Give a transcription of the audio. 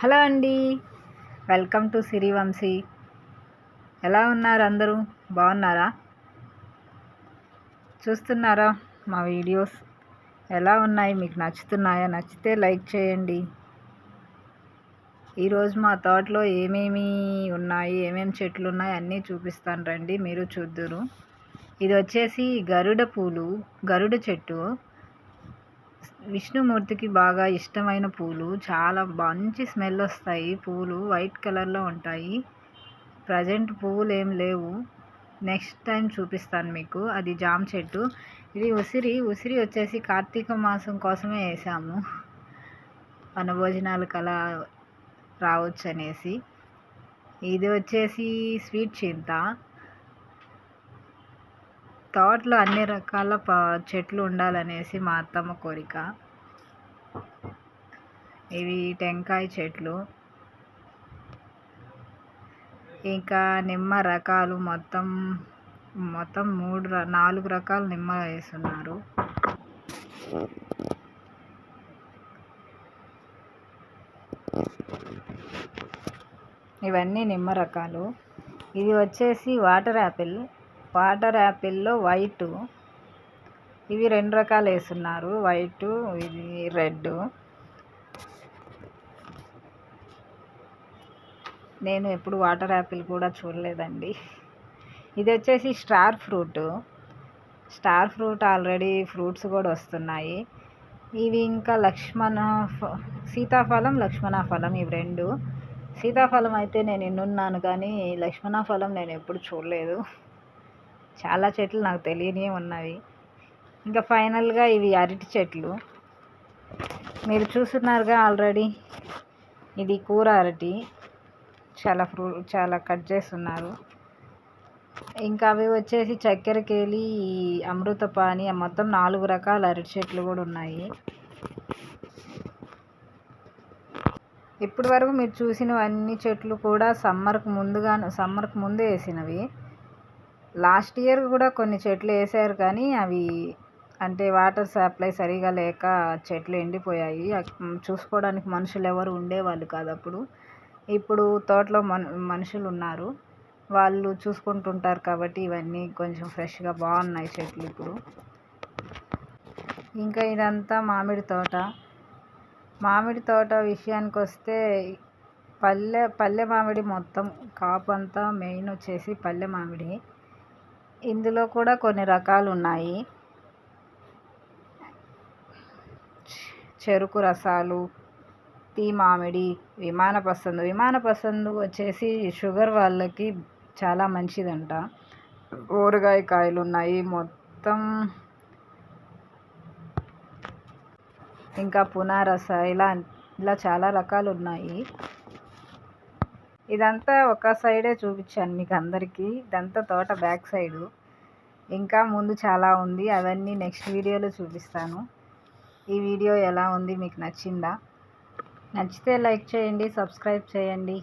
Hello అండి. Welcome to Sirivamshi. ఎలా ఉన్నారు అందరూ? బాగున్నారా? చూస్తున్నారా మా వీడియోస్? ఎలా ఉన్నాయి? మీకు నచ్చుతున్నాయా? నచ్చితే లైక్ చేయండి. ఈరోజు మా తోటలో ఏమేమి ఉన్నాయి? ఏమేమి చెట్లు ఉన్నాయి? అన్నీ చూపిస్తాను రండి. మీరు చూద్దురు. ఇది వచ్చేసి గరుడ పూలు గరుడ చెట్టు. విష్ణుమూర్తికి బాగా ఇష్టమైన పూలు. చాలా మంచి స్మెల్ వస్తాయి. పూలు వైట్ కలర్లో ఉంటాయి. ప్రజెంట్ పువ్వులు ఏం లేవు. నెక్స్ట్ టైం చూపిస్తాను మీకు. అది జామ చెట్టు. ఇది ఉసిరి. ఉసిరి వచ్చేసి కార్తీక మాసం కోసమే వేసాము. వనభోజనాలు కల రావచ్చు అనేసి ఇది వచ్చేసి స్వీట్ చింత. తోటలో అన్ని రకాల ప చెట్లు ఉండాలనేసి మా అత్తమ్మ కోరిక. ఇవి టెంకాయ చెట్లు. ఇంకా నిమ్మ రకాలు మొత్తం మొత్తం మూడు నాలుగు రకాల నిమ్మ వేస్తున్నారు. ఇవన్నీ నిమ్మ రకాలు. ఇది వచ్చేసి వాటర్ యాపిల్. వాటర్ యాపిల్లో వైటు. ఇవి రెండు రకాలు వేస్తున్నారు. వైటు ఇది రెడ్ నేను ఎప్పుడు వాటర్ యాపిల్ కూడా చూడలేదండి. ఇది వచ్చేసి star fruit. Star fruit already fruits కూడా వస్తున్నాయి. ఇవి ఇంకా లక్ష్మణ సీతాఫలం లక్ష్మణ ఫలం ఇవి రెండు. సీతాఫలం అయితే నేను ఎన్నున్నాను కానీ లక్ష్మణ ఫలం నేను ఎప్పుడు చూడలేదు. చాలా చెట్లు నాకు తెలియనివి ఉన్నవి. ఇంకా ఫైనల్గా ఇవి అరటి చెట్లు. మీరు చూస్తున్నారుగా ఆల్రెడీ. ఇది కూర అరటి. చాలా ఫ్రూ చాలా కట్ చేస్తున్నారు. ఇంకా అవి వచ్చేసి చక్కెరకేలి అమృతపాణి మొత్తం నాలుగు రకాల అరటి చెట్లు కూడా ఉన్నాయి. ఇప్పటి వరకు మీరు చూసినవన్నీ చెట్లు కూడా సమ్మర్కు ముందుగా సమ్మర్కు ముందే వేసినవి. లాస్ట్ ఇయర్ కూడా కొన్ని చెట్లు వేసారు కానీ అవి అంటే వాటర్ సప్లై సరిగా లేక చెట్లు ఎండిపోయాయి. చూసుకోవడానికి మనుషులు ఎవరు ఉండేవాళ్ళు కాదు అప్పుడు. ఇప్పుడు తోటలో మన మనుషులు ఉన్నారు. వాళ్ళు చూసుకుంటుంటారు కాబట్టి ఇవన్నీ కొంచెం ఫ్రెష్గా బాగున్నాయి చెట్లు ఇప్పుడు. ఇంకా ఇదంతా మామిడి తోట. మామిడి తోట విషయానికి వస్తే పల్లె పల్లె మామిడి మొత్తం కాపు అంతా మెయిన్ వచ్చేసి పల్లె మామిడి. ఇందులో కూడా కొన్ని రకాలు ఉన్నాయి చెరుకు రసాలు తీ మామిడి విమాన పసందు. విమాన పసందు వచ్చేసి షుగర్ వాళ్ళకి చాలా మంచిదంట. ఊరగాయ కాయలు ఉన్నాయి మొత్తం ఇంకా పునారస ఇలా ఇలా చాలా రకాలు ఉన్నాయి ఇదంతా ఒక సైడే చూపించాను మీకు అందరికీ ఇదంతా తోట బ్యాక్ సైడు. ఇంకా ముందు చాలా ఉంది. అవన్నీ నెక్స్ట్ వీడియోలో చూపిస్తాను. ఈ వీడియో ఎలా ఉంది మీకు నచ్చిందా? నచ్చితే లైక్ చేయండి సబ్స్క్రైబ్ చేయండి.